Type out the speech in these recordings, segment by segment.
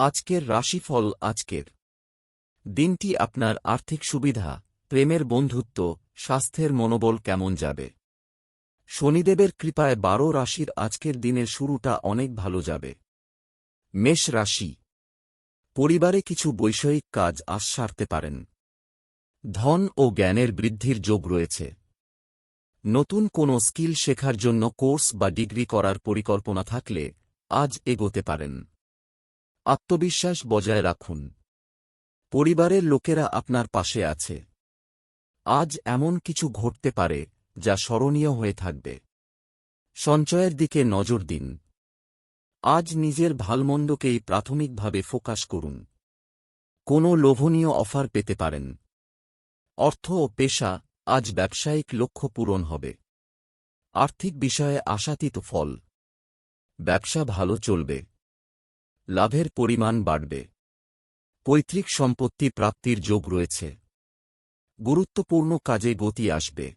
আজকের রাশিফল আজকের। দিনটি আপনার আর্থিক সুবিধা, প্রেমের বন্ধুত্ব, স্বাস্থ্যের মনোবল কেমন যাবে? শনিদেবের কৃপায় বারো রাশির আজকের দিনের শুরুটা অনেক ভালো যাবে। মেষ রাশি। পরিবারে কিছু বৈষয়িক কাজ আশ সারতে পারেন। ধন ও জ্ঞানের বৃদ্ধির যোগ রয়েছে। নতুন কোনো স্কিল শেখার জন্য কোর্স বা ডিগ্রি করার পরিকল্পনা থাকলে আজ এগোতে পারেন। আত্মবিশ্বাস বজায় রাখুন। পরিবারের লোকেরা আপনার পাশে আছে। আজ এমন কিছু ঘটতে পারে যা স্মরণীয় হয়ে থাকবে। সঞ্চয়ের দিকে নজর দিন। আজ নিজের ভালমন্দকেই প্রাথমিকভাবে ফোকাস করুন। কোনো লোভনীয় অফার পেতে পারেন। অর্থ ও পেশা আজ ব্যবসায়িক লক্ষ্য পূরণ হবে। আর্থিক বিষয়ে আশাতীত ফল। ব্যবসা ভালো চলবে। লাভের পরিমাণ বাড়বে। পৈতৃক সম্পত্তি প্রাপ্তির যোগ রয়েছে। গুরুত্বপূর্ণ কাজে গতি আসবে।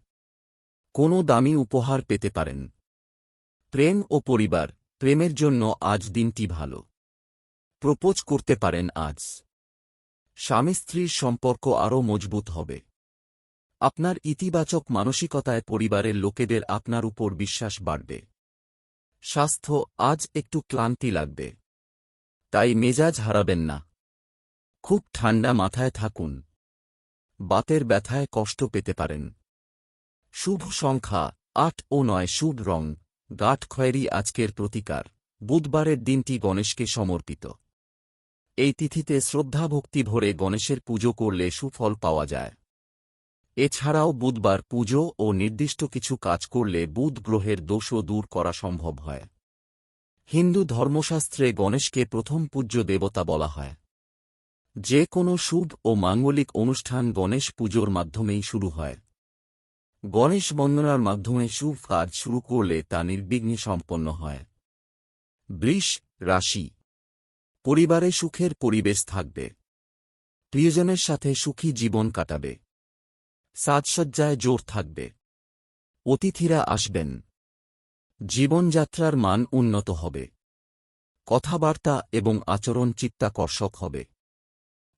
কোনো দামি উপহার পেতে পারেন। প্রেম ও পরিবার, প্রেমের জন্য আজ দিনটি ভালো। প্রপোজ করতে পারেন আজ। স্বামী স্ত্রীর সম্পর্ক আরও মজবুত হবে। আপনার ইতিবাচক মানসিকতায় পরিবারের লোকেদের আপনার উপর বিশ্বাস বাড়বে। স্বাস্থ্য আজ একটু ক্লান্তি লাগবে। তাই মেজাজ হারাবেন না। খুব ঠান্ডা মাথায় থাকুন। বাতের ব্যথায় কষ্ট পেতে পারেন। শুভ সংখ্যা আট ও নয় শুভ রং। গাঠ খয়েরি আজকের প্রতিকার। বুধবারের দিনটি গণেশকে সমর্পিত। এই তিথিতে শ্রদ্ধাভক্তি ভরে গণেশের পুজো করলে সুফল পাওয়া যায়। এছাড়াও বুধবার পুজো ও নির্দিষ্ট কিছু কাজ করলে বুধ গ্রহের দোষও দূর করা সম্ভব হয়। হিন্দু ধর্মশাস্ত্রে গণেশকে প্রথম পূজ্য দেবতা বলা হয়। যে কোনো শুভ ও মাঙ্গলিক অনুষ্ঠান গণেশ পুজোর মাধ্যমেই শুরু হয়। গণেশ বন্দনার মাধ্যমে শুভ কাজ শুরু করলে তা নির্বিঘ্নে সম্পন্ন হয়। বৃষ রাশি। পরিবারে সুখের পরিবেশ থাকবে। প্রিয়জনের সাথে সুখী জীবন কাটাবে। সাজসজ্জায় জোর থাকবে। অতিথিরা আসবেন। জীবনযাত্রার মান উন্নত হবে। কথাবার্তা এবং আচরণ চিত্তাকর্ষক হবে।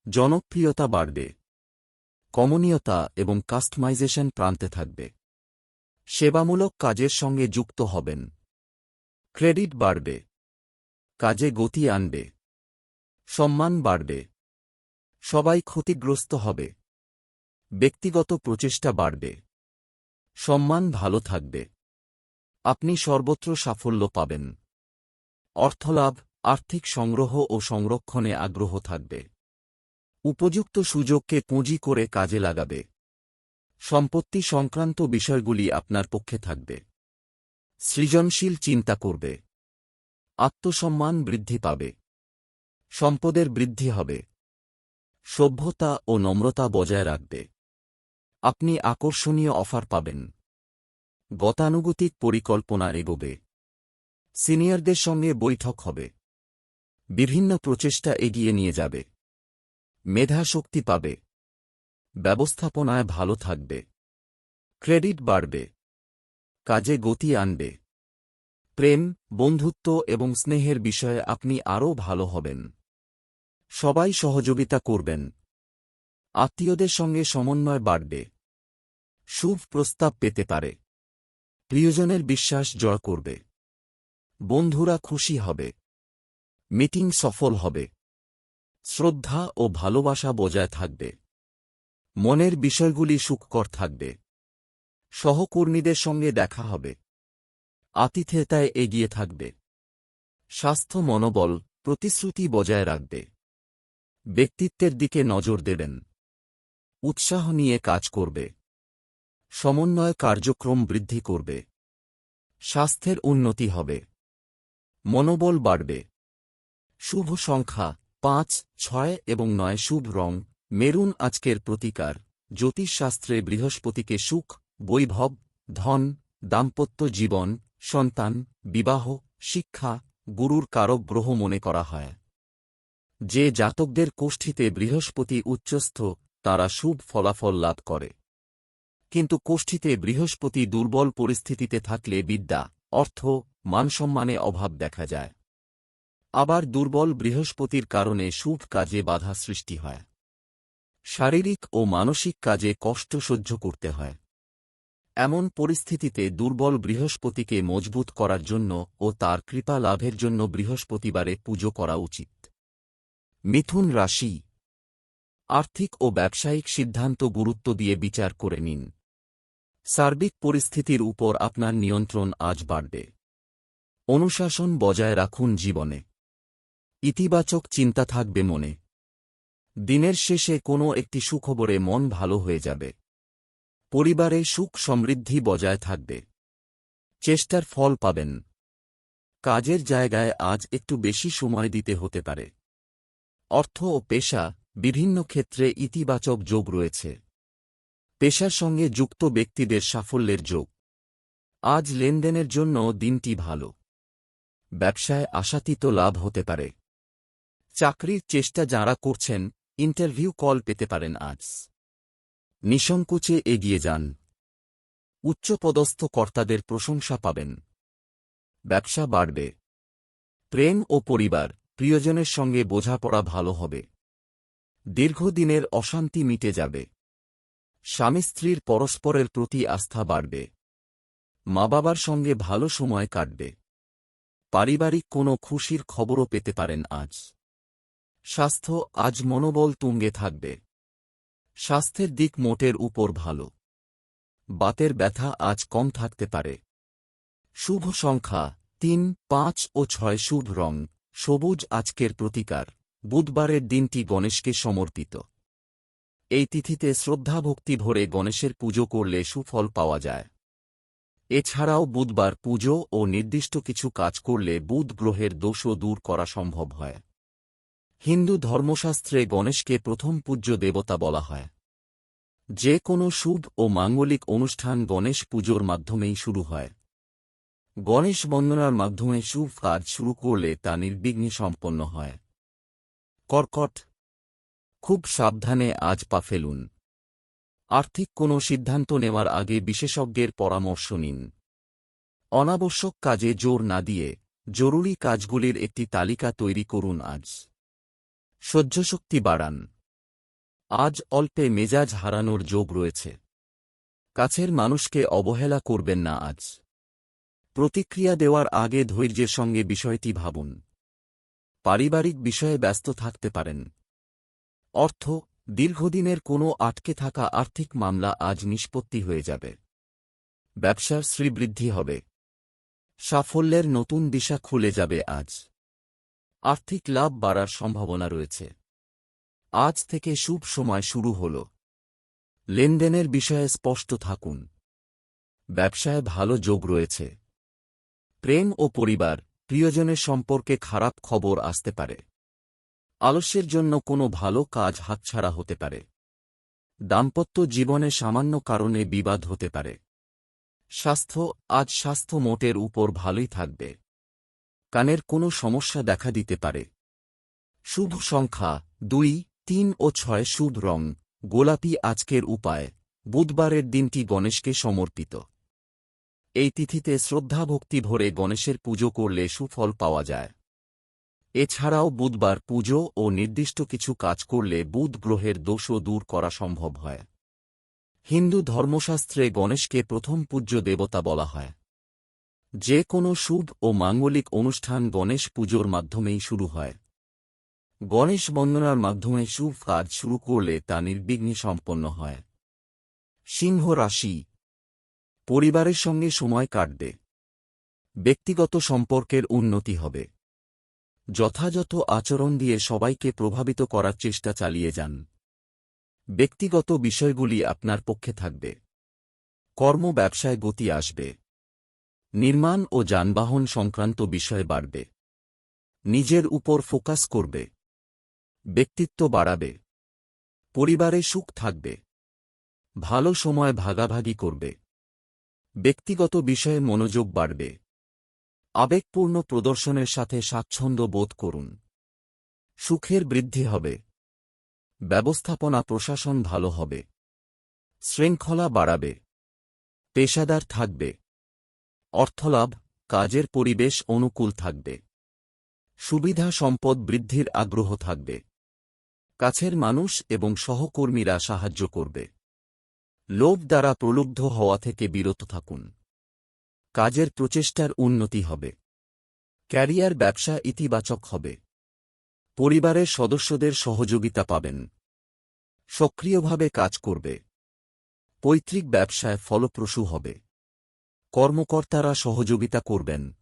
জনপ্রিয়তা বাড়বে। কমনীয়তা এবং কাস্টমাইজেশন প্রান্তে থাকবে। সেবামূলক কাজের সঙ্গে যুক্ত হবেন। ক্রেডিট বাড়বে। কাজে গতি আনবে। সম্মান বাড়বে। সবাই ক্ষতিগ্রস্ত হবে। ব্যক্তিগত প্রচেষ্টা বাড়বে। সম্মান ভালো থাকবে। আপনি সর্বত্র সাফল্য পাবেন। অর্থলাভ, আর্থিক সংগ্রহ ও সংরক্ষণে আগ্রহ থাকবে। উপযুক্ত সুযোগকে পুঁজি করে কাজে লাগাবে। সম্পত্তি সংক্রান্ত বিষয়গুলি আপনার পক্ষে থাকবে। সৃজনশীল চিন্তা করবে। আত্মসম্মান বৃদ্ধি পাবে। সম্পদের বৃদ্ধি হবে। সভ্যতা ও নম্রতা বজায় রাখবে। আপনি আকর্ষণীয় অফার পাবেন। গতানুগতিক পরিকল্পনা এগোবে। সিনিয়রদের সঙ্গে বৈঠক হবে। বিভিন্ন প্রচেষ্টা এগিয়ে নিয়ে যাবে। মেধা শক্তি পাবে। ব্যবস্থাপনায় ভালো থাকবে। ক্রেডিট বাড়বে। কাজে গতি আনবে। প্রেম, বন্ধুত্ব এবং স্নেহের বিষয়ে আপনি আরও ভালো হবেন। সবাই সহযোগিতা করবেন। আত্মীয়দের সঙ্গে সমন্বয় বাড়বে। শুভ প্রস্তাব পেতে পারে। প্রিয়জনের বিশ্বাস জয় করবে। বন্ধুরা খুশি হবে। মিটিং সফল হবে। শ্রদ্ধা ও ভালোবাসা বজায় থাকবে। মনের বিষয়গুলি সুখকর থাকবে। সহকর্মীদের সঙ্গে দেখা হবে। আতিথেয়তায় এগিয়ে থাকবে। স্বাস্থ্য মনোবল, প্রতিশ্রুতি বজায় রাখবে। ব্যক্তিত্বের দিকে নজর দেবেন। উৎসাহ নিয়ে কাজ করবে। সমন্বয় কার্যক্রম বৃদ্ধি করবে। স্বাস্থ্যের উন্নতি হবে। মনোবল বাড়বে। শুভ সংখ্যা পাঁচ, ছয় এবং নয় শুভ রং। মেরুন আজকের প্রতিকার। জ্যোতিষশাস্ত্রে বৃহস্পতিকে সুখ, বৈভব, ধন, দাম্পত্য জীবন, সন্তান, বিবাহ, শিক্ষা, গুরুর কারক গ্রহ মনে করা হয়। যে জাতকদের কোষ্ঠীতে বৃহস্পতি উচ্চস্থ, তারা শুভ ফলাফল লাভ করে। কিন্তু কোষ্ঠীতে বৃহস্পতি দুর্বল পরিস্থিতিতে থাকলে বিদ্যা, অর্থ, মানসম্মানে অভাব দেখা যায়। আবার দুর্বল বৃহস্পতির কারণে শুভ কাজে বাধা সৃষ্টি হয়। শারীরিক ও মানসিক কাজে কষ্ট সহ্য করতে হয়। এমন পরিস্থিতিতে দুর্বল বৃহস্পতিকে মজবুত করার জন্য ও তার কৃপা লাভের জন্য বৃহস্পতিবারে পুজো করা উচিত। মিথুন রাশি আর্থিক ও ব্যবসায়িক সিদ্ধান্ত গুরুত্ব দিয়ে বিচার করে নিন। সার্বিক পরিস্থিতির উপর আপনার নিয়ন্ত্রণ আজ বাড়বে। অনুশাসন বজায় রাখুন জীবনে। ইতিবাচক চিন্তা থাকবে মনে। দিনের শেষে কোনো একটি সুখবরে মন ভালো হয়ে যাবে। পরিবারে সুখ সমৃদ্ধি বজায় থাকবে। চেষ্টার ফল পাবেন। কাজের জায়গায় আজ একটু বেশি সময় দিতে হতে পারে। অর্থ ও পেশা বিভিন্ন ক্ষেত্রে ইতিবাচক যোগ রয়েছে। পেশার সঙ্গে যুক্ত ব্যক্তিদের সাফল্যের যোগ। আজ লেনদেনের জন্য দিনটি ভালো। ব্যবসায় আশাতীত লাভ হতে পারে। চাকরির চেষ্টা যাঁরা করছেন, ইন্টারভিউ কল পেতে পারেন আজ। নিঃসংকোচে এগিয়ে যান। উচ্চপদস্থ কর্তাদের প্রশংসা পাবেন। ব্যবসা বাড়বে। প্রেম ও পরিবার, প্রিয়জনের সঙ্গে বোঝাপড়া ভালো হবে। দীর্ঘদিনের অশান্তি মিটে যাবে। স্বামী স্ত্রীর পরস্পরের প্রতি আস্থা বাড়বে। মা বাবার সঙ্গে ভালো সময় কাটবে। পারিবারিক কোনো খুশির খবরও পেতে পারেন আজ। স্বাস্থ্য আজ মনোবল তুঙ্গে থাকবে। স্বাস্থ্যের দিক মোটের উপর ভালো। বাতের ব্যথা আজ কম থাকতে পারে। শুভ সংখ্যা তিন, পাঁচ ও ছয় শুভ রং, সবুজ আজকের প্রতিকার। বুধবারের দিনটি গণেশকে সমর্পিত। এই তিথিতে শ্রদ্ধাভক্তি ভরে গণেশের পুজো করলে সুফল পাওয়া যায়। এছাড়াও বুধবার পুজো ও নির্দিষ্ট কিছু কাজ করলে বুধ গ্রহের দোষও দূর করা সম্ভব হয়। হিন্দু ধর্মশাস্ত্রে গণেশকে প্রথম পূজ্য দেবতা বলা হয়। যে কোনো শুভ ও মাঙ্গলিক অনুষ্ঠান গণেশ পুজোর মাধ্যমেই শুরু হয়। গণেশ বন্দনার মাধ্যমে শুভ কাজ শুরু করলে তা নির্বিঘ্নে সম্পন্ন হয়। কর্কট। খুব সাবধানে আজ পা ফেলুন। আর্থিক কোনো সিদ্ধান্ত নেওয়ার আগে বিশেষজ্ঞের পরামর্শ নিন। অনাবশ্যক কাজে জোর না দিয়ে জরুরি কাজগুলির একটি তালিকা তৈরি করুন আজ। সহ্যশক্তি বাড়ান। আজ অল্পে মেজাজ হারানোর যোগ রয়েছে। কাছের মানুষকে অবহেলা করবেন না আজ। প্রতিক্রিয়া দেওয়ার আগে ধৈর্যের সঙ্গে বিষয়টি ভাবুন। পারিবারিক বিষয়ে ব্যস্ত থাকতে পারেন। অর্থ, দীর্ঘদিনের কোনো আটকে থাকা আর্থিক মামলা আজ নিষ্পত্তি হয়ে যাবে। ব্যবসার শ্রীবৃদ্ধি হবে। সাফল্যের নতুন দিশা খুলে যাবে আজ। আর্থিক লাভ বাড়ার সম্ভাবনা রয়েছে। আজ থেকে শুভ সময় শুরু হল। লেনদেনের বিষয়ে স্পষ্ট থাকুন। ব্যবসায় ভালো যোগ রয়েছে। প্রেম ও পরিবার প্রিয়জনের সম্পর্কে খারাপ খবর আসতে পারে। আলস্যের জন্য কোনো ভালো কাজ হাতছাড়া হতে পারে। দাম্পত্য জীবনে সামান্য কারণে বিবাদ হতে পারে। স্বাস্থ্য, আজ স্বাস্থ্য মোটের উপর ভালোই থাকবে। কানের কোনো সমস্যা দেখা দিতে পারে। শুভ সংখ্যা দুই, তিন ও ছয় শুভ রং। গোলাপি আজকের উপায়, বুধবারের দিনটি গণেশকে সমর্পিত। এই তিথিতে শ্রদ্ধাভক্তি ভরে গণেশের পুজো করলে সুফল পাওয়া যায়। এছাড়াও বুধবার পুজো ও নির্দিষ্ট কিছু কাজ করলে বুধ গ্রহের দোষও দূর করা সম্ভব হয়। হিন্দু ধর্মশাস্ত্রে গণেশকে প্রথম পূজ্য দেবতা বলা হয়। যে কোনো শুভ ও মাঙ্গলিক অনুষ্ঠান গণেশ পুজোর মাধ্যমেই শুরু হয়। গণেশ বন্দনার মাধ্যমে শুভ কাজ শুরু করলে তা নির্বিঘ্নে সম্পন্ন হয়। সিংহ রাশি পরিবারের সঙ্গে সময় কাটবে। ব্যক্তিগত সম্পর্কের উন্নতি হবে। যথাযথ আচরণ দিয়ে সবাইকে প্রভাবিত করার চেষ্টা চালিয়ে যান। ব্যক্তিগত বিষয়গুলি আপনার পক্ষে থাকবে। কর্ম ব্যবসায় গতি আসবে। নির্মাণ ও যানবাহন সংক্রান্ত বিষয় বাড়বে। নিজের উপর ফোকাস করবে। ব্যক্তিত্ব বাড়াবে। পরিবারে সুখ থাকবে। ভালো সময় ভাগাভাগি করবে। ব্যক্তিগত বিষয়ে মনোযোগ বাড়বে। আবেগপূর্ণ প্রদর্শনের সাথে স্বাচ্ছন্দ্য বোধ করুন। সুখের বৃদ্ধি হবে। ব্যবস্থাপনা প্রশাসন ভালো হবে। শৃঙ্খলা বাড়াবে। পেশাদার থাকবে। অর্থলাভ, কাজের পরিবেশ অনুকূল থাকবে। সুবিধা সম্পদ বৃদ্ধির আগ্রহ থাকবে। কাছের মানুষ এবং সহকর্মীরা সাহায্য করবে। লোভ দ্বারা প্রলুব্ধ হওয়া থেকে বিরত থাকুন। কাজের প্রচেষ্টার উন্নতি হবে। ক্যারিয়ার ব্যবসা ইতিবাচক হবে। পরিবারের সদস্যদের সহযোগিতা পাবেন। সক্রিয়ভাবে কাজ করবে। পৈতৃক ব্যবসায় ফলপ্রসূ হবে। কর্মকর্তারা সহযোগিতা করবেন।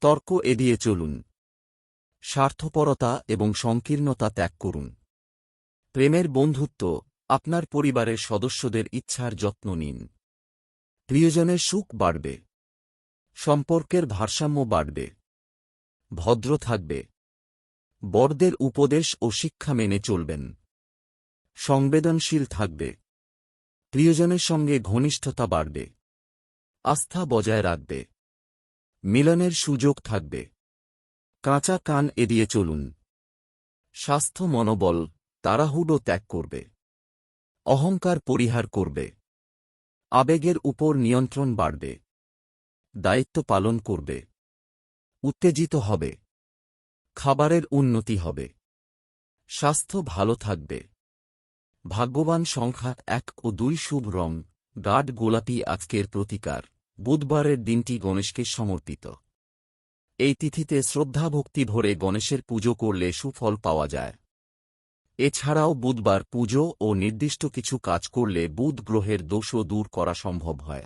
তর্ক এড়িয়ে চলুন। স্বার্থপরতা এবং সংকীর্ণতা ত্যাগ করুন। প্রেমের বন্ধুত্ব আপনার পরিবারের সদস্যদের ইচ্ছার যত্ন নিন। প্রিয়জনের সুখ বাড়বে। সম্পর্কের ভারসাম্য বাড়বে। ভদ্র থাকবে। বড়দের উপদেশ ও শিক্ষা মেনে চলবেন। সংবেদনশীল থাকবে। প্রিয়জনের সঙ্গে ঘনিষ্ঠতা বাড়বে। আস্থা বজায় রাখবে। মিলনের সুযোগ থাকবে। কাঁচা কান এড়িয়ে চলুন। স্বাস্থ্য মনোবল তাড়াহুড়ো ত্যাগ করবে। অহংকার পরিহার করবে। আবেগের উপর নিয়ন্ত্রণ বাড়বে। দায়িত্ব পালন করবে। উত্তেজিত হবে। খাবারের উন্নতি হবে। স্বাস্থ্য ভালো থাকবে। ভাগ্যবান সংখ্যা এক ও দুই শুভ রং। গাঢ় গোলাপি আজকের প্রতিকার। বুধবারের দিনটি গণেশকে সমর্পিত। এই তিথিতে শ্রদ্ধাভক্তি ভরে গণেশের পুজো করলে সুফল পাওয়া যায়। এছাড়াও বুধবার পুজো ও নির্দিষ্ট কিছু কাজ করলে বুধ গ্রহের দোষও দূর করা সম্ভব হয়।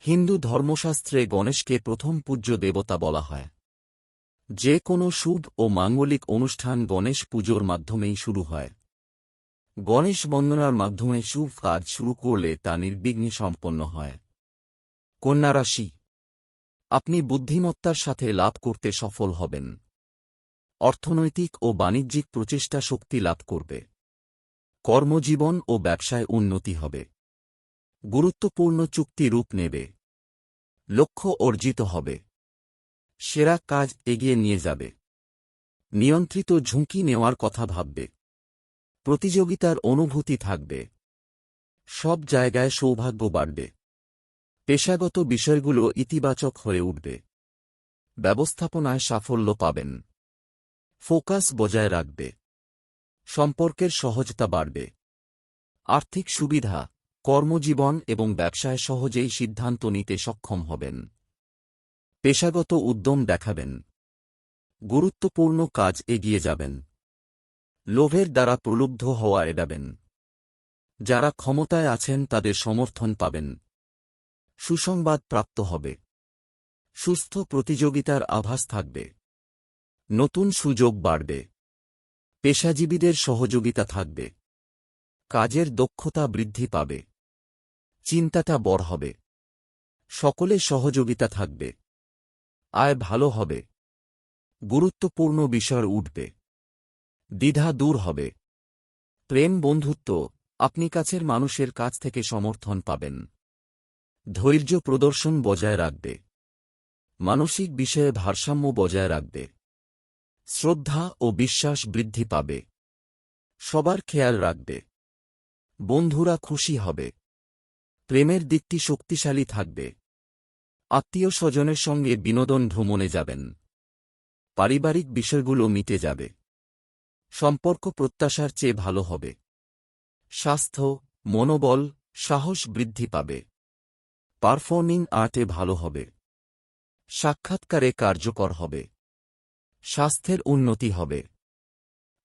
হিন্দু ধর্মশাস্ত্রে গণেশকে প্রথম পূজ্য দেবতা বলা হয়। যে কোনো শুভ ও মাঙ্গলিক অনুষ্ঠান গণেশ পুজোর মাধ্যমেই শুরু হয়। গণেশ বন্দনার মাধ্যমে শুভ কাজ শুরু করলে তা নির্বিঘ্নে সম্পন্ন হয়। কন্যা রাশি। আপনি বুদ্ধিমত্তার সাথে লাভ করতে সফল হবেন। অর্থনৈতিক ও বাণিজ্যিক প্রচেষ্টা শক্তি লাভ করবে। কর্মজীবন ও ব্যবসায় উন্নতি হবে। গুরুত্বপূর্ণ চুক্তি রূপ নেবে। লক্ষ্য অর্জিত হবে। সেরা কাজ এগিয়ে নিয়ে যাবে। নিয়ন্ত্রিত ঝুঁকি নেওয়ার কথা ভাববে। প্রতিযোগিতার অনুভূতি থাকবে। সব জায়গায় সৌভাগ্য বাড়বে। পেশাগত বিষয়গুলো ইতিবাচক হয়ে উঠবে। ব্যবস্থাপনায় সাফল্য পাবেন। ফোকাস বজায় রাখবে। সম্পর্কের সহজতা বাড়বে। আর্থিক সুবিধা, কর্মজীবন এবং ব্যবসায় সহজেই সিদ্ধান্ত নিতে সক্ষম হবেন। পেশাগত উদ্যম দেখাবেন। গুরুত্বপূর্ণ কাজ এগিয়ে যাবেন। লোভের দ্বারা প্রলুব্ধ হওয়া এড়াবেন। যারা ক্ষমতায় আছেন তাদের সমর্থন পাবেন। সুসংবাদ প্রাপ্ত হবে। সুস্থ প্রতিযোগিতার আভাস থাকবে। নতুন সুযোগ বাড়বে। পেশাজীবীদের সহযোগিতা থাকবে। কাজের দক্ষতা বৃদ্ধি পাবে। চিন্তাটা বড় হবে। সকলে সহযোগিতা থাকবে। আয় ভালো হবে। গুরুত্বপূর্ণ বিষয় উঠবে। দ্বিধা দূর হবে। প্রেম বন্ধুত্ব আপনি কাছের মানুষের কাছ থেকে সমর্থন পাবেন। ধৈর্য প্রদর্শন বজায় রাখবে। মানসিক বিষয়ে ভারসাম্য বজায় রাখবে। শ্রদ্ধা ও বিশ্বাস বৃদ্ধি পাবে। সবার খেয়াল রাখবে। বন্ধুরা খুশি হবে। প্রেমের দিকটি শক্তিশালী থাকবে। আত্মীয় স্বজনের সঙ্গে বিনোদন ভ্রমণে যাবেন। পারিবারিক বিষয়গুলো মিটে যাবে। সম্পর্ক প্রত্যাশার চেয়ে ভালো হবে। স্বাস্থ্য, মনোবল, সাহস বৃদ্ধি পাবে। পারফর্মিং আর্টে ভালো হবে। সাক্ষাৎকারে কার্যকর হবে। স্বাস্থ্যের উন্নতি হবে।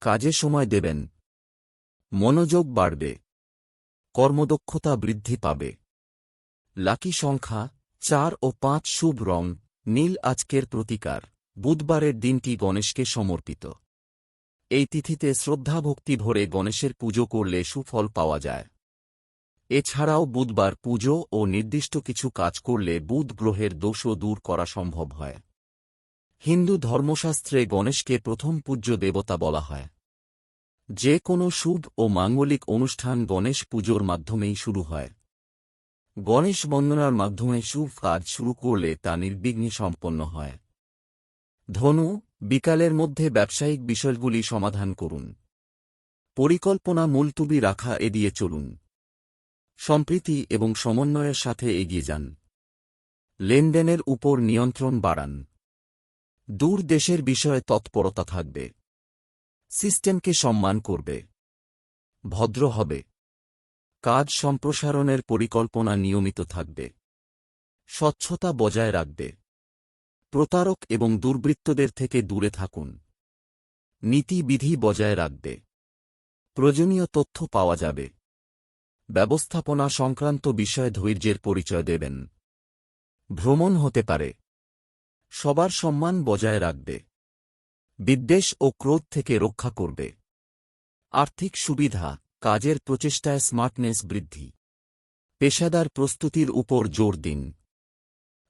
কাজে সময় দেবেন। মনোযোগ বাড়বে। কর্মদক্ষতা বৃদ্ধি পাবে। লাকি সংখ্যা চার ও পাঁচ শুভ রং, নীল আজকের প্রতিকার, বুধবারের দিনটি গণেশকে সমর্পিত। এই তিথিতে শ্রদ্ধাভক্তি ভরে গণেশের পুজো করলে সুফল পাওয়া যায়। এছাড়াও বুধবার পুজো ও নির্দিষ্ট কিছু কাজ করলে বুধ গ্রহের দোষও দূর করা সম্ভব হয়। হিন্দু ধর্মশাস্ত্রে গণেশকে প্রথম পূজ্য দেবতা বলা হয়। যে কোনো শুভ ও মাঙ্গলিক অনুষ্ঠান গণেশ পুজোর মাধ্যমেই শুরু হয়। গণেশ বন্দনার মাধ্যমে শুভ কাজ শুরু করলে তা নির্বিঘ্নে সম্পন্ন হয়। ধনু, বিকালের মধ্যে ব্যবসায়িক বিষয়গুলি সমাধান করুন। পরিকল্পনা মুলতুবি রাখা এড়িয়ে চলুন। সম্প্রীতি এবং সমন্বয়ের সাথে এগিয়ে যান। লেনদেনের উপর নিয়ন্ত্রণ বাড়ান। দূর দেশের বিষয়ে তৎপরতা থাকবে। সিস্টেমকে সম্মান করবে। ভদ্র হবে। কাজ সম্প্রসারণের পরিকল্পনা নিয়মিত থাকবে। স্বচ্ছতা বজায় রাখবে। প্রতারক এবং দুর্বৃত্তদের থেকে দূরে থাকুন। নীতিবিধি বজায় রাখবে। প্রয়োজনীয় তথ্য পাওয়া যাবে। ব্যবস্থাপনা সংক্রান্ত বিষয়ে ধৈর্যের পরিচয় দেবেন। ভ্রমণ হতে পারে। সবার সম্মান বজায় রাখবে। বিদ্বেষ ও ক্রোধ থেকে রক্ষা করবে। আর্থিক সুবিধা, কাজের প্রচেষ্টায় স্মার্টনেস বৃদ্ধি। পেশাদার প্রস্তুতির উপর জোর দিন।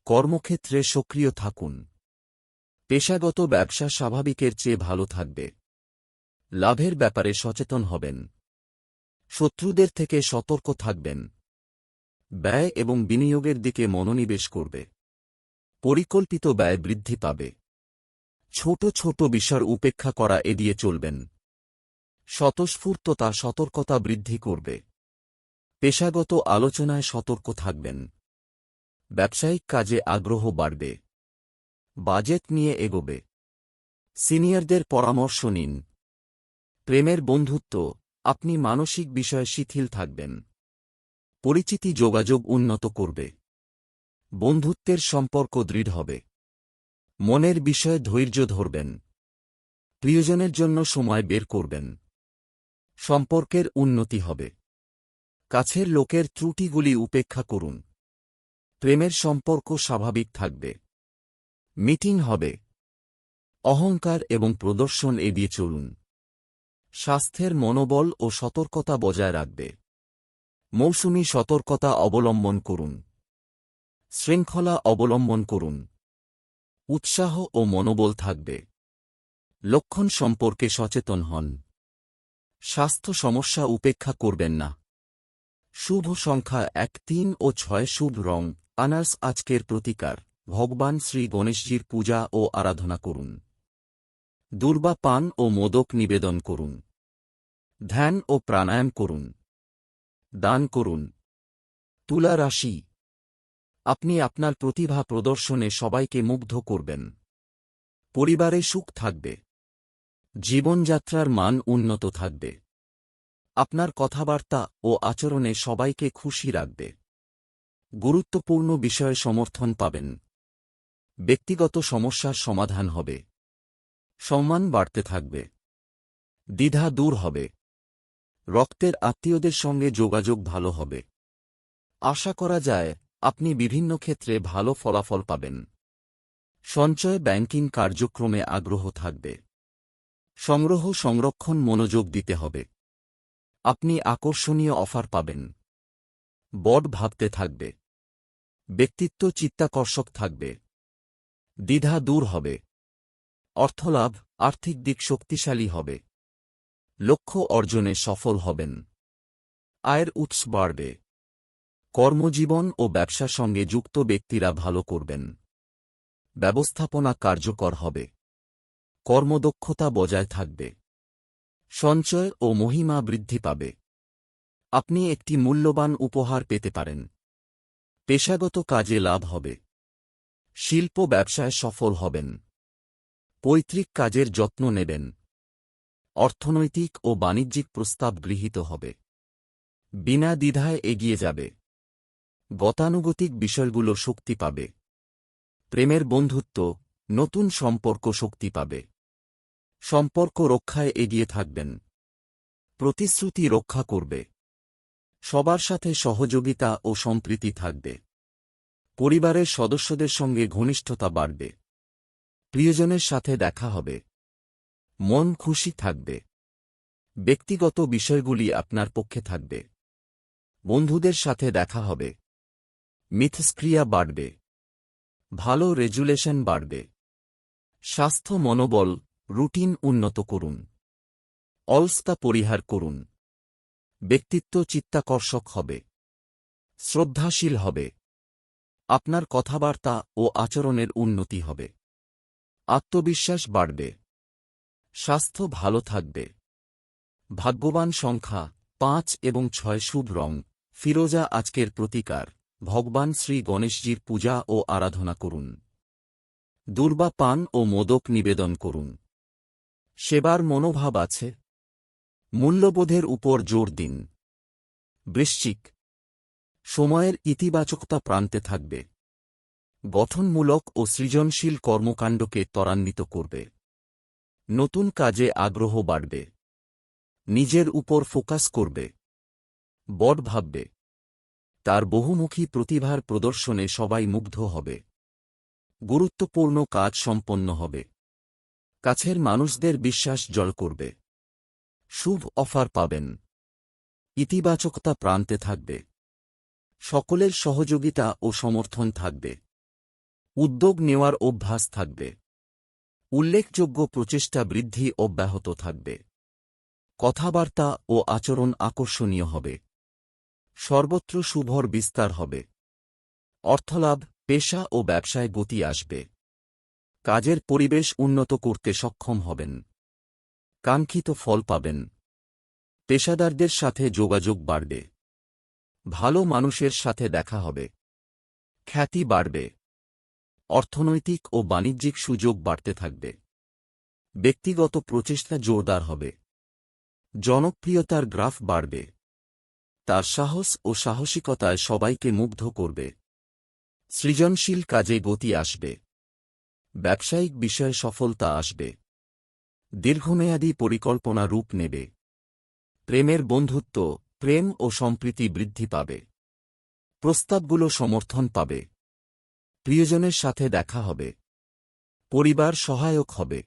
কর্মক্ষেত্রে সক্রিয় থাকুন। পেশাগত ব্যবসা স্বাভাবিকের চেয়ে ভালো থাকবে। লাভের ব্যাপারে সচেতন হবেন। শত্রুদের থেকে সতর্ক থাকবেন। ব্যয় এবং বিনিয়োগের দিকে মনোনিবেশ করবে। পরিকল্পিত ব্যয় বৃদ্ধি পাবে। ছোট ছোট বিষয় উপেক্ষা করা এড়িয়ে চলবেন। স্বতঃস্ফূর্ততা, সতর্কতা বৃদ্ধি করবে। পেশাগত আলোচনায় সতর্ক থাকবেন। ব্যবসায়িক কাজে আগ্রহ বাড়বে। বাজেট নিয়ে এগোবে। সিনিয়রদের পরামর্শ নিন। প্রেমের বন্ধুত্ব, আপনি মানসিক বিষয়ে শিথিল থাকবেন। পরিচিতি যোগাযোগ উন্নত করবে। বন্ধুত্বের সম্পর্ক দৃঢ় হবে। মনের বিষয়ে ধৈর্য ধরবেন। প্রিয়জনের জন্য সময় বের করবেন। সম্পর্কের উন্নতি হবে। কাছের লোকের ত্রুটিগুলি উপেক্ষা করুন। প্রেমের সম্পর্ক স্বাভাবিক থাকবে। মিটিং হবে। অহংকার এবং প্রদর্শন এড়িয়ে চলুন। স্বাস্থ্যের মনোবল ও সতর্কতা বজায় রাখবে। মৌসুমি সতর্কতা অবলম্বন করুন। শৃঙ্খলা অবলম্বন করুন। উৎসাহ ও মনোবল থাকবে। লক্ষণ সম্পর্কে সচেতন হন। স্বাস্থ্য সমস্যা উপেক্ষা করবেন না। শুভ সংখ্যা এক, তিন ও ছয় শুভ রং। আনার্স আজকের প্রতিকার। ভগবান শ্রী গণেশজির পূজা ও আরাধনা করুন। দুর্বা পান ও মোদক নিবেদন করুন। ধ্যান ও প্রাণায়াম করুন। দান করুন। তুলা রাশি আপনি আপনার প্রতিভা প্রদর্শনে সবাইকে মুগ্ধ করবেন। পরিবারে সুখ থাকবে। জীবনযাত্রার মান উন্নত থাকবে। আপনার কথাবার্তা ও আচরণে সবাইকে খুশি রাখবে। গুরুত্বপূর্ণ বিষয়ে সমর্থন পাবেন। ব্যক্তিগত সমস্যার সমাধান হবে। সম্মান বাড়তে থাকবে। দ্বিধা দূর হবে। রক্তের আত্মীয়দের সঙ্গে যোগাযোগ ভালো হবে। আশা করা যায় আপনি বিভিন্ন ক্ষেত্রে ভালো ফলাফল পাবেন। সঞ্চয় ব্যাংকিং কার্যক্রমে আগ্রহ থাকবে। সংগ্রহ সংরক্ষণ মনোযোগ দিতে হবে। আপনি আকর্ষণীয় অফার পাবেন। বড ভাবতে থাকবে। ব্যক্তিত্ব চিত্তাকর্ষক থাকবে। দ্বিধা দূর হবে। অর্থলাভ, আর্থিক দিক শক্তিশালী হবে। লক্ষ্য অর্জনে সফল হবেন। আয়ের উৎস বাড়বে। কর্মজীবন ও ব্যবসার সঙ্গে যুক্ত ব্যক্তিরা ভালো করবেন। ব্যবস্থাপনা কার্যকর হবে। কর্মদক্ষতা বজায় থাকবে। সঞ্চয় ও মহিমা বৃদ্ধি পাবে। আপনি একটি মূল্যবান উপহার পেতে পারেন। পেশাগত কাজে লাভ হবে। শিল্প ব্যবসায় সফল হবেন। পৈতৃক কাজের যত্ন নেবেন। অর্থনৈতিক ও বাণিজ্যিক প্রস্তাব গৃহীত হবে। বিনা দ্বিধায় এগিয়ে যাবে। গতানুগতিক বিষয়গুলো শক্তি পাবে। প্রেমের বন্ধুত্ব, নতুন সম্পর্ক শক্তি পাবে। সম্পর্ক রক্ষায় এগিয়ে থাকবেন। প্রতিশ্রুতি রক্ষা করবে। সবার সাথে সহযোগিতা ও সম্প্রীতি থাকবে। পরিবারের সদস্যদের সঙ্গে ঘনিষ্ঠতা বাড়বে। প্রিয়জনের সাথে দেখা হবে। মন খুশি থাকবে। ব্যক্তিগত বিষয়গুলি আপনার পক্ষে থাকবে। বন্ধুদের সাথে দেখা হবে। মিথস্ক্রিয়া বাড়বে। ভালো রেজুলেশন বাড়বে। স্বাস্থ্য মনোবল, রুটিন উন্নত করুন। অলস্তা পরিহার করুন। ব্যক্তিত্ব চিত্তাকর্ষক হবে। শ্রদ্ধাশীল হবে। আপনার কথাবার্তা ও আচরণের উন্নতি হবে। আত্মবিশ্বাস বাড়বে। স্বাস্থ্য ভালো থাকবে। ভাগ্যবান সংখ্যা পাঁচ এবং ছয় শুভ রং। ফিরোজা আজকের প্রতিকার। ভগবান শ্রী গণেশজির পূজা ও আরাধনা করুন। দুর্বা পান ও মোদক নিবেদন করুন। সেবার মনোভাব আছে। মূল্যবোধের উপর জোর দিন। বৃশ্চিক। সময়ের ইতিবাচকতা প্রান্তে থাকবে। গঠনমূলক ও সৃজনশীল কর্মকাণ্ডকে ত্বরান্বিত করবে। নতুন কাজে আগ্রহ বাড়বে। নিজের উপর ফোকাস করবে। বড ভাববে। তার বহুমুখী প্রতিভার প্রদর্শনে সবাই মুগ্ধ হবে। গুরুত্বপূর্ণ কাজ সম্পন্ন হবে। কাছের মানুষদের বিশ্বাস জল করবে। শুভ অফার পাবেন। ইতিবাচকতা প্রান্তে থাকবে। সকলের সহযোগিতা ও সমর্থন থাকবে। উদ্যোগ নেওয়ার অভ্যাস থাকবে। উল্লেখযোগ্য প্রচেষ্টা বৃদ্ধি অব্যাহত থাকবে। কথাবার্তা ও আচরণ আকর্ষণীয় হবে। সর্বত্র শুভর বিস্তার হবে। অর্থলাভ, পেশা ও ব্যবসায় গতি আসবে। কাজের পরিবেশ উন্নত করতে সক্ষম হবেন। কাঙ্ক্ষিত ফল পাবেন। পেশাদারদের সাথে যোগাযোগ বাড়বে। ভালো মানুষের সাথে দেখা হবে। খ্যাতি বাড়বে। অর্থনৈতিক ও বাণিজ্যিক সুযোগ বাড়তে থাকবে। ব্যক্তিগত প্রচেষ্টা জোরদার হবে। জনপ্রিয়তার গ্রাফ বাড়বে। তার সাহস ও সাহসিকতায় সবাইকে মুগ্ধ করবে। সৃজনশীল কাজে গতি আসবে। ব্যবসায়িক বিষয়ে সফলতা আসবে। দীর্ঘমেয়াদী পরিকল্পনা রূপ নেবে। প্রেমের বন্ধুত্ব, প্রেম ও সম্প্রীতি বৃদ্ধি পাবে। প্রস্তাবগুলো সমর্থন পাবে। প্রিয়জনের সাথে দেখা হবে। পরিবার সহায়ক হবে।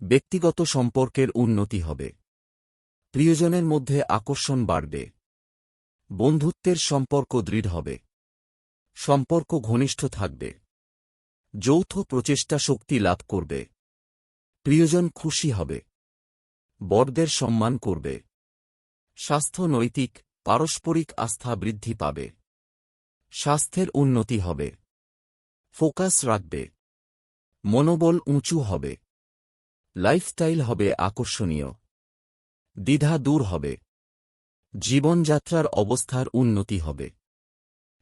ব্যক্তিগত সম্পর্কের উন্নতি হবে। প্রিয়জনের মধ্যে আকর্ষণ বাড়বে। বন্ধুত্বের সম্পর্ক দৃঢ় হবে। সম্পর্ক ঘনিষ্ঠ থাকবে। যৌথ প্রচেষ্টা শক্তি লাভ করবে। প্রিয়জন খুশি হবে। বড়দের সম্মান করবে। স্বাস্থ্য, নৈতিক, পারস্পরিক আস্থা বৃদ্ধি পাবে। স্বাস্থ্যের উন্নতি হবে। ফোকাস রাখবে। মনোবল উঁচু হবে। লাইফস্টাইল হবে আকর্ষণীয়। দ্বিধা দূর হবে। জীবনযাত্রার অবস্থার উন্নতি হবে।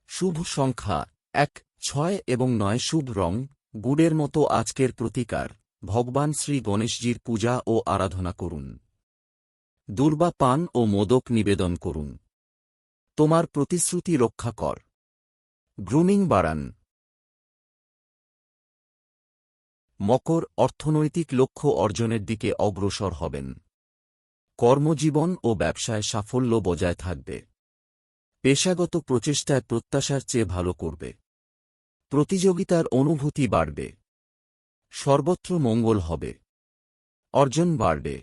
শুভ সংখ্যা এক, ছয় এবং নয় শুভ রং, গুড়ের মতো আজকের প্রতিকার। ভগবান শ্রী গণেশজির পূজা ও আরাধনা করুন। দুর্বা পান ও মোদক নিবেদন করুন। তোমার প্রতিশ্রুতি রক্ষা কর। গ্রুমিং বাড়ান মকর অর্থনৈতিক লক্ষ্য অর্জনের দিকে অগ্রসর হবেন। কর্মজীবন ও ব্যবসায় সাফল্য বজায় থাকবে। পেশাগত প্রচেষ্টায় প্রত্যাশার চেয়ে ভালো করবে। প্রতিযোগিতার অনুভূতি বাড়বে। সর্বত্র মঙ্গল হবে। অর্জন বাড়বে।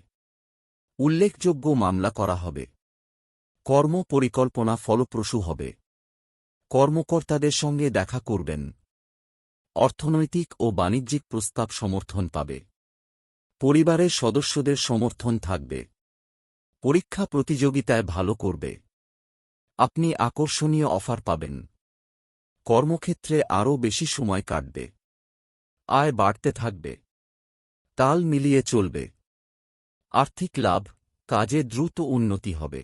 উল্লেখযোগ্য মামলা করা হবে। কর্ম পরিকল্পনা ফলপ্রসূ হবে। কর্মকর্তাদের সঙ্গে দেখা করবেন। অর্থনৈতিক ও বাণিজ্যিক প্রস্তাব সমর্থন পাবে। পরিবারের সদস্যদের সমর্থন থাকবে। পরীক্ষা প্রতিযোগিতায় ভালো করবে। আপনি আকর্ষণীয় অফার পাবেন। কর্মক্ষেত্রে আরও বেশি সময় কাটবে। আয় বাড়তে থাকবে। তাল মিলিয়ে চলবে। আর্থিক লাভ কাজে দ্রুত উন্নতি হবে।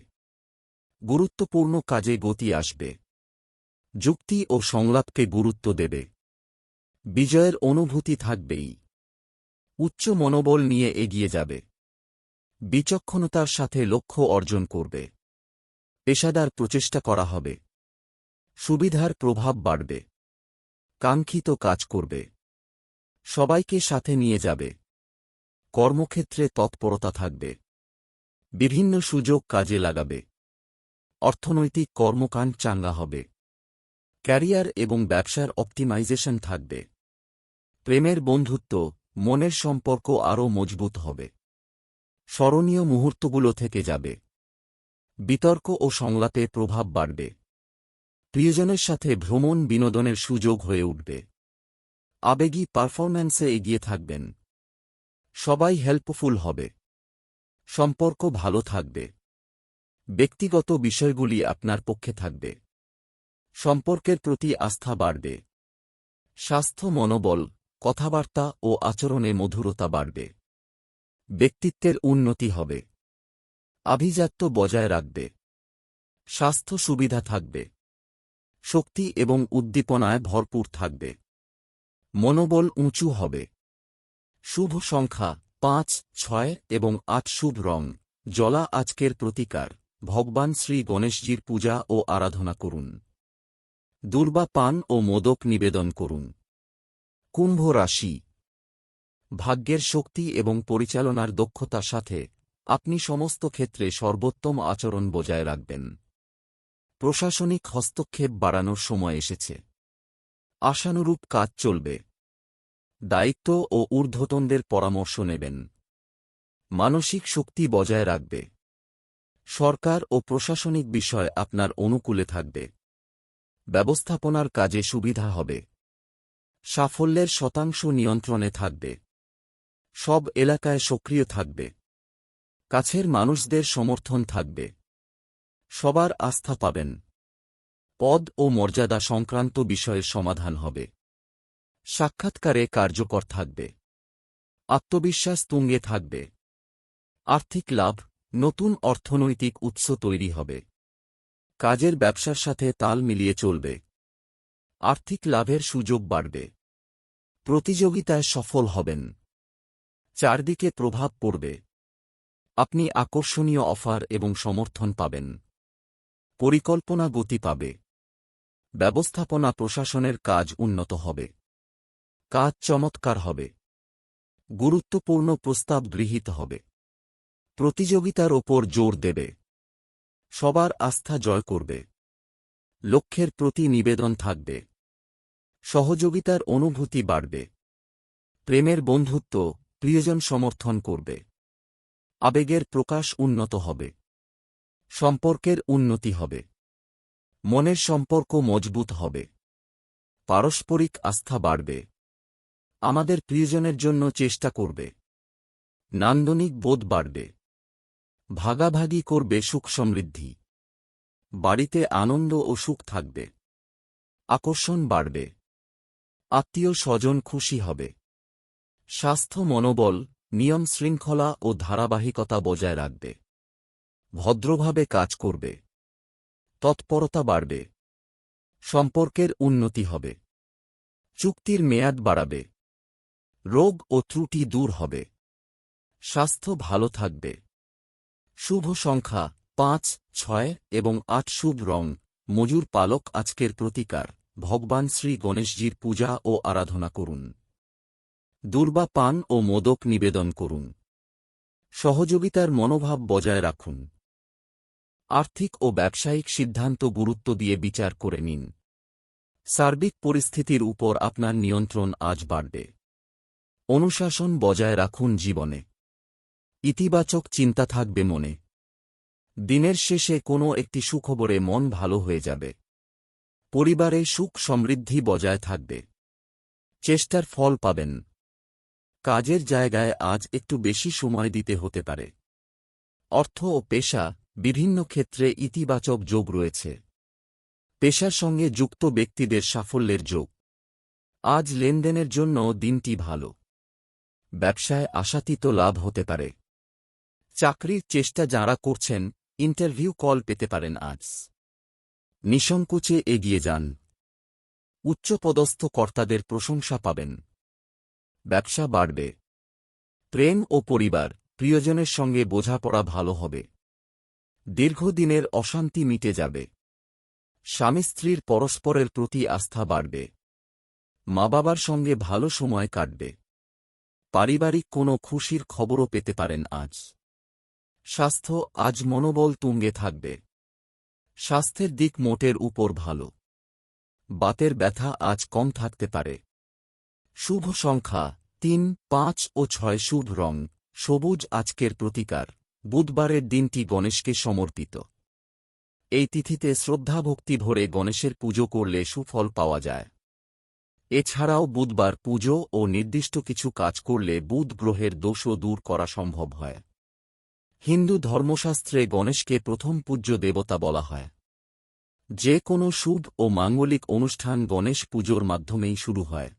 গুরুত্বপূর্ণ কাজে গতি আসবে। যুক্তি ও সংলাপকে গুরুত্ব দেবে। বিজয়ের অনুভূতি থাকবেই। উচ্চ মনোবল নিয়ে এগিয়ে যাবে। বিচক্ষণতার সাথে লক্ষ্য অর্জন করবে। পেশাদার প্রচেষ্টা করা হবে। সুবিধার প্রভাব বাড়বে। কাঙ্ক্ষিত কাজ করবে। সবাইকে সাথে নিয়ে যাবে। কর্মক্ষেত্রে তৎপরতা থাকবে। বিভিন্ন সুযোগ কাজে লাগাবে। অর্থনৈতিক কর্মকাণ্ড চাঙ্গা হবে। ক্যারিয়ার এবং ব্যবসার অপটিমাইজেশন থাকবে। প্রেমের বন্ধুত্ব, মনের সম্পর্ক আরও মজবুত হবে। স্মরণীয় মুহূর্তগুলো থেকে যাবে। বিতর্ক ও সংলাপে প্রভাব বাড়বে। প্রিয়জনের সাথে ভ্রমণ বিনোদনের সুযোগ হয়ে উঠবে। আবেগী পারফরম্যান্সে এগিয়ে থাকবেন। সবাই হেল্পফুল হবে। সম্পর্ক ভালো থাকবে। ব্যক্তিগত বিষয়গুলি আপনার পক্ষে থাকবে। সম্পর্কের প্রতি আস্থা বাড়বে। স্বাস্থ্য, মনোবল, কথাবার্তা ও আচরণে মধুরতা বাড়বে। ব্যক্তিত্বের উন্নতি হবে। আভিজাত্য বজায় রাখবে। স্বাস্থ্য সুবিধা থাকবে। শক্তি এবং উদ্দীপনায় ভরপুর থাকবে। মনোবল উঁচু হবে। শুভ সংখ্যা পাঁচ, ছয় এবং আট শুভ রং। জলা আজকের প্রতিকার। ভগবান শ্রী গণেশজির পূজা ও আরাধনা করুন। দুর্বা পান ও মোদক নিবেদন করুন। কুম্ভ রাশি ভাগ্যের শক্তি এবং পরিচালনার দক্ষতার সাথে আপনি সমস্ত ক্ষেত্রে সর্বোত্তম আচরণ বজায় রাখবেন। প্রশাসনিক হস্তক্ষেপ বাড়ানোর সময় এসেছে। আশানুরূপ কাজ চলবে। দায়িত্ব ও ঊর্ধ্বতনদের পরামর্শ নেবেন। মানসিক শক্তি বজায় রাখবে। সরকার ও প্রশাসনিক বিষয় আপনার অনুকূলে থাকবে। ব্যবস্থাপনার কাজে সুবিধা হবে। সাফল্যের শতাংশ নিয়ন্ত্রণে থাকবে। সব এলাকায় সক্রিয় থাকবে। কাছের মানুষদের সমর্থন থাকবে। সবার আস্থা পাবেন। পদ ও মর্যাদা সংক্রান্ত বিষয়ের সমাধান হবে। সাক্ষাৎকারে কার্যকর থাকবে। আত্মবিশ্বাস তুঙ্গে থাকবে। আর্থিক লাভ, নতুন অর্থনৈতিক উৎস তৈরি হবে। কাজের ব্যবসার সাথে তাল মিলিয়ে চলবে। আর্থিক লাভের সুযোগ বাড়বে। প্রতিযোগিতায় সফল হবেন। চারদিকে প্রভাব পড়বে। আপনি আকর্ষণীয় অফার এবং সমর্থন পাবেন। পরিকল্পনা গতি পাবে। ব্যবস্থাপনা প্রশাসনের কাজ উন্নত হবে। কাজ চমৎকার হবে। গুরুত্বপূর্ণ প্রস্তাব গৃহীত হবে। প্রতিযোগিতার ওপর জোর দেবে। সবার আস্থা জয় করবে। লক্ষ্যের প্রতি নিবেদন থাকবে। সহযোগিতার অনুভূতি বাড়বে। প্রেমের বন্ধুত্ব প্রিয়জন সমর্থন করবে। আবেগের প্রকাশ উন্নত হবে। সম্পর্কের উন্নতি হবে। মনের সম্পর্ক মজবুত হবে। পারস্পরিক আস্থা বাড়বে। আমাদের প্রিয়জনের জন্য চেষ্টা করবে। নান্দনিক বোধ বাড়বে। ভাগাভাগি করবে সুখ সমৃদ্ধি। বাড়িতে আনন্দ ও সুখ থাকবে। আকর্ষণ বাড়বে। আত্মীয় স্বজন খুশি হবে। স্বাস্থ্য মনোবল, নিয়ম শৃঙ্খলা ও ধারাবাহিকতা বজায় রাখবে। ভদ্রভাবে কাজ করবে। তৎপরতা বাড়বে। সম্পর্কের উন্নতি হবে। চুক্তির মেয়াদ বাড়াবে। রোগ ও ত্রুটি দূর হবে। স্বাস্থ্য ভালো থাকবে। শুভ সংখ্যা পাঁচ, ছয় এবং আট শুভ রং। মজুর পালক আজকের প্রতিকার। ভগবান শ্রী গণেশজির পূজা ও আরাধনা করুন। দুর্বা পান ও মোদক নিবেদন করুন। সহযোগিতার মনোভাব বজায় রাখুন। আর্থিক ও ব্যবসায়িক সিদ্ধান্ত গুরুত্ব দিয়ে বিচার করে নিন। সার্বিক পরিস্থিতির উপর আপনার নিয়ন্ত্রণ আজ বাড়বে। অনুশাসন বজায় রাখুন জীবনে। ইতিবাচক চিন্তা থাকবে মনে। দিনের শেষে কোনো একটি সুখবরে মন ভালো হয়ে যাবে। পরিবারে সুখ সমৃদ্ধি বজায় থাকবে। চেষ্টার ফল পাবেন। কাজের জায়গায় আজ একটু বেশি সময় দিতে হতে পারে। অর্থ ও পেশা, বিভিন্ন ক্ষেত্রে ইতিবাচক যোগ রয়েছে। পেশার সঙ্গে যুক্ত ব্যক্তিদের সাফল্যের যোগ। আজ লেনদেনের জন্য দিনটি ভালো। ব্যবসায় আশাতীত লাভ হতে পারে। চাকরির চেষ্টা যাঁরা করছেন, ইন্টারভিউ কল পেতে পারেন আজ। নিঃসংকোচে এগিয়ে যান। উচ্চপদস্থ কর্তাদের প্রশংসা পাবেন। ব্যবসা বাড়বে। প্রেম ও পরিবার প্রিয়জনের সঙ্গে বোঝাপড়া ভালো হবে। দীর্ঘদিনের অশান্তি মিটে যাবে। স্বামী স্ত্রীর পরস্পরের প্রতি আস্থা বাড়বে। মা বাবার সঙ্গে ভালো সময় কাটবে। পারিবারিক কোনো খুশির খবরও পেতে পারেন আজ। স্বাস্থ্য আজ মনোবল তুঙ্গে থাকবে। স্বাস্থ্যের দিক মোটের উপর ভালো। বাতের ব্যথা আজ কম থাকতে পারে। শুভ সংখ্যা তিন, পাঁচ ও ছয় শুভ রং, সবুজ আজকের প্রতিকার, বুধবারের দিনটি গণেশকে সমর্পিত। এই তিথিতে শ্রদ্ধাভক্তি ভরে গণেশের পুজো করলে সুফল পাওয়া যায়। এছাড়াও বুধবার পুজো ও নির্দিষ্ট কিছু কাজ করলে বুধ গ্রহের দোষও দূর করা সম্ভব হয়। হিন্দু ধর্মশাস্ত্রে গণেশকে প্রথম পূজ্য দেবতা বলা হয়। যে কোনো শুভ ও মাঙ্গলিক অনুষ্ঠান গণেশ পুজোর মাধ্যমেই শুরু হয়।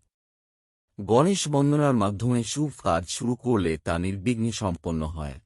গণেশ বন্দনার মাধ্যমে শুভ কাজ শুরু করলে তা নির্বিঘ্নে সম্পন্ন হয়।